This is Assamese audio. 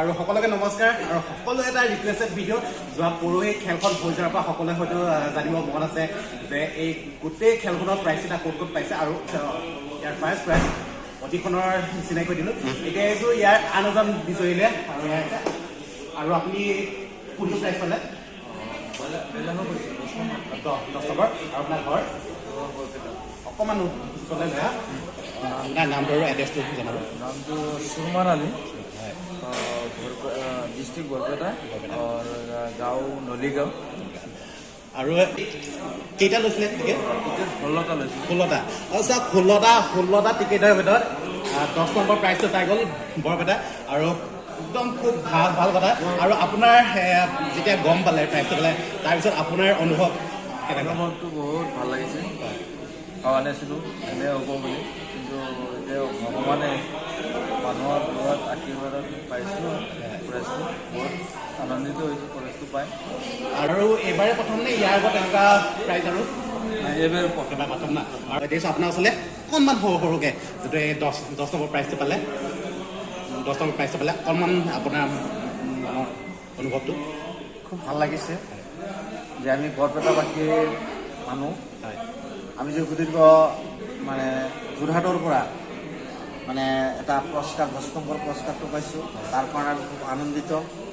আৰু সকলোকে নমস্কাৰ আৰু সকলোৱে এটা ৰিকুৱেষ্টেড ভিডিঅ' যোৱা পৰহি খেলখন হৈ যোৱাৰ পৰা সকলোৱে হয়তো জানিব মন আছে যে এই গোটেই খেলখনৰ প্ৰাইজ এটা ক'ত ক'ত পাইছে আৰু ইয়াৰ ফাৰ্ষ্ট প্ৰাইজ অতিখনৰ চিনাকি কৰি দিলোঁ। এতিয়া এইটো ইয়াৰ আন এজন বিজয়ীলে আৰু আৰু আপুনি কোনটো প্ৰাইজ পালে? অকণমান নামটো আৰু এড্ৰেছটো জনাব। নামটো সুমান আলী। डिस्ट्रिक्ट बरपेटा और गाँव नलीगाँव আৰু কেইটা লৈছিলে টিকেট টিকেট ষোল্লটা লৈছোঁ ষোল্লটা আৰু চাওক ষোল্লটা ষোল্লটা টিকেটৰ ভিতৰত আহ, দহ নম্বৰ প্ৰাইজটো পাই গ'ল বৰপেটা আৰু একদম খুব ভাল ভাল কথা আৰু আপোনাৰ এ, যেতিয়া গম পালে প্ৰাইজটো পালে তাৰপিছত আপোনাৰ অনুভৱ কেনেকুৱা অনুভৱটো বহুত ভাল লাগিছে ভবা নাছিলোঁ এনে হ'ব বুলি কিন্তু এতিয়া ভগৱানে মানুহৰ আশীৰ্বাদত পাইছোঁ প্ৰাইজটো বহুত আনন্দিত হৈছোঁ প্ৰাইজটো পাই আৰু এইবাৰে প্ৰথম নে ইয়াৰ আগত এনেকুৱা প্ৰাইজ আৰু? এইবাৰ প্ৰথম। প্ৰথম না। আৰু আপোনাৰ ওচৰলৈ অকণমান সৰু সৰুকৈ যিটো এই দহ দহ নম্বৰ প্ৰাইজটো পালে। দহ নম্বৰ প্ৰাইজটো পালে অকণমান আপোনাৰ অনুভৱটো। খুব ভালো লাগিছে যে আমি বৰপেটাবাসীৰ মানুহ। আমি যে সুদীৰ্ঘ মানে যোৰহাটৰ পৰা মানে এটা পুৰস্কাৰ দহ নম্বৰ পুৰস্কাৰটো পাইছোঁ। তাৰ কাৰণে আমি খুব আনন্দিত।